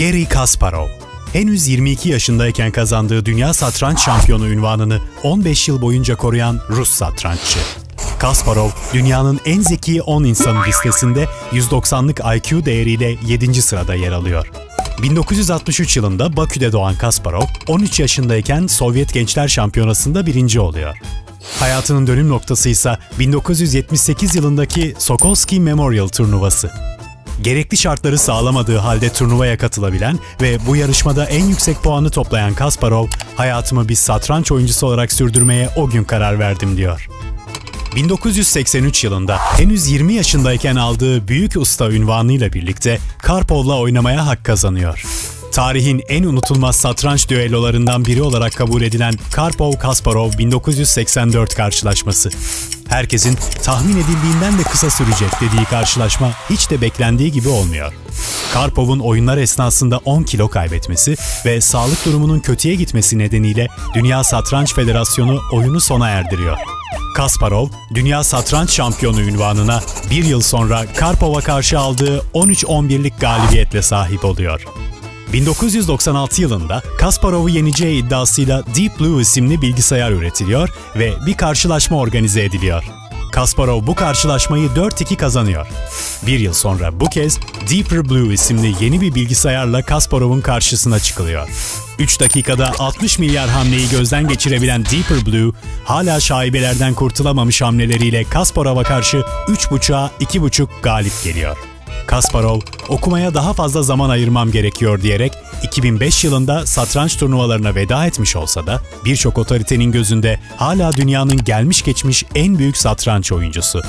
Gary Kasparov henüz 22 yaşındayken kazandığı dünya satranç şampiyonu ünvanını 15 yıl boyunca koruyan Rus satranççı. Kasparov, dünyanın en zeki 10 insanı listesinde 190'lık IQ değeriyle 7. sırada yer alıyor. 1963 yılında Bakü'de doğan Kasparov, 13 yaşındayken Sovyet Gençler Şampiyonası'nda birinci oluyor. Hayatının dönüm noktası ise 1978 yılındaki Sokolsky Memorial turnuvası. Gerekli şartları sağlamadığı halde turnuvaya katılabilen ve bu yarışmada en yüksek puanı toplayan Kasparov, hayatımı bir satranç oyuncusu olarak sürdürmeye o gün karar verdim diyor. 1983 yılında henüz 20 yaşındayken aldığı büyük usta ünvanıyla birlikte Karpov'la oynamaya hak kazanıyor. Tarihin en unutulmaz satranç düellolarından biri olarak kabul edilen Karpov-Kasparov 1984 karşılaşması. Herkesin tahmin edildiğinden de kısa sürecek dediği karşılaşma hiç de beklendiği gibi olmuyor. Karpov'un oyunlar esnasında 10 kilo kaybetmesi ve sağlık durumunun kötüye gitmesi nedeniyle Dünya Satranç Federasyonu oyunu sona erdiriyor. Kasparov, Dünya Satranç Şampiyonu ünvanına bir yıl sonra Karpov'a karşı aldığı 13-11'lik galibiyetle sahip oluyor. 1996 yılında Kasparov'u yeneceği iddiasıyla Deep Blue isimli bilgisayar üretiliyor ve bir karşılaşma organize ediliyor. Kasparov bu karşılaşmayı 4-2 kazanıyor. Bir yıl sonra bu kez Deeper Blue isimli yeni bir bilgisayarla Kasparov'un karşısına çıkılıyor. 3 dakikada 60 milyar hamleyi gözden geçirebilen Deeper Blue, hala şaibelerden kurtulamamış hamleleriyle Kasparov'a karşı 3.5'a 2.5 galip geliyor. Kasparov, okumaya daha fazla zaman ayırmam gerekiyor diyerek 2005 yılında satranç turnuvalarına veda etmiş olsa da birçok otoritenin gözünde hala dünyanın gelmiş geçmiş en büyük satranç oyuncusu.